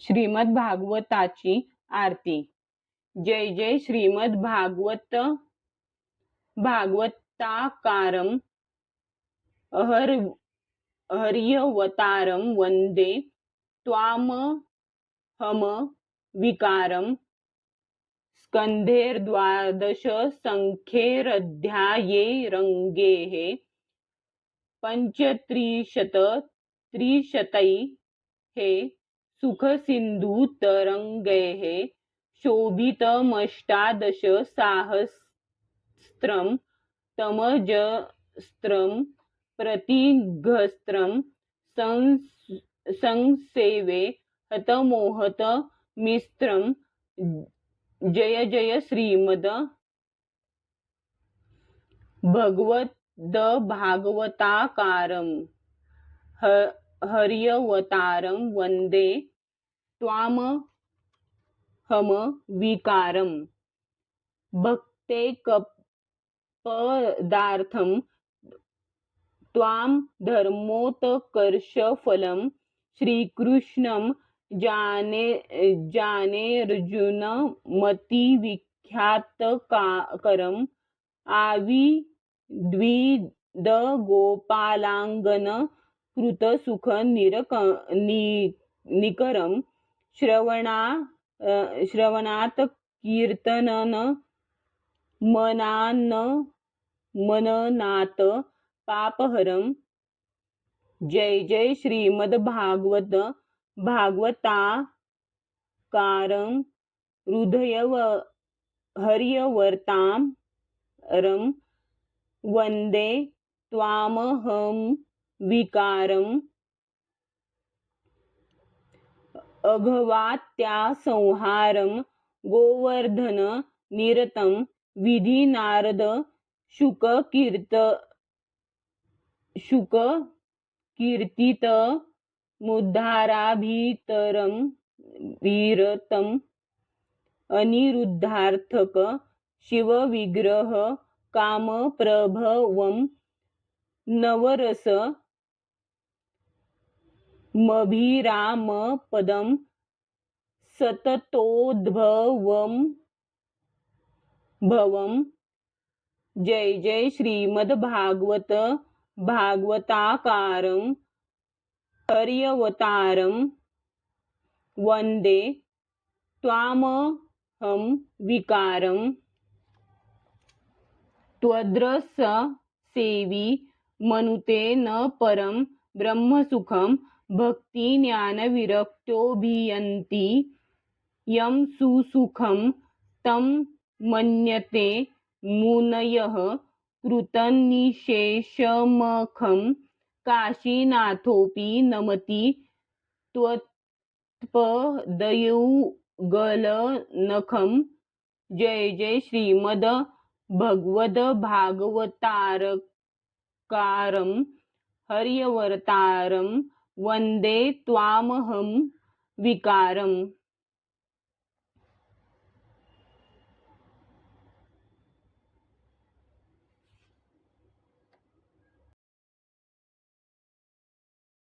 श्रीमद भागवताची आरती. जय जय श्रीमद भागवत भागवताकारम अहर हर्यवतारम वंदे त्वाम हम विकारम स्कंधेर्द्वादश संख्येरध्याये रङ्गेः पञ्चत्रिशत त्रिशतै हे सुखसिन्धुतरङ्गैः शोभितमष्टादश साहस्रं तमजस्त्रं प्रतिघस्त्रं संस संसेवे हतमोहत मिस्त्रं जय जय श्रीमद भगवद ह हर्यवतारं वन्दे त्वाम हम विकारम। भक्ते कपदार्थं त्वां धर्मोत्कर्षफलं श्रीकृष्णं जाने जानेऽर्जुन करम आवि द्विद गोपालांगन कृत सुख निरक नि निकरम श्रवणा श्रवणात कीर्तनन मनान मननात पापहरम. जय जय श्रीमद भागवत भागवताकारं हृदयव हर्यवर्तां रं वन्दे त्वामहं विकारं अघवात्यासंहारं गोवर्धन निरतं विधी नारद शुक कीर्त शुक कीर्तित मुद्धाराभितरं वीरतम् अनिरुद्धार्थक शिवविग्रह कामप्रभवं नवरस मभिरामपदं सततोद्भवं भवं। जय जय श्रीमद भागवत भागवताकारं हर्यवतारं वन्दे त्वामहं विकारं। त्वद्रस सेवी मनुते न परं ब्रह्मसुखं भक्तिज्ञानविरक्तोऽभियन्ति यं सुसुखं तं मन्यते मुनयः कृतनिशेषमखं। काशीनाथोऽपि नमति त्वत्पदयुगलनखं। जय जय श्रीमद भगवद भागवतारकारं वंदे वन्दे त्वामहं विकारम्।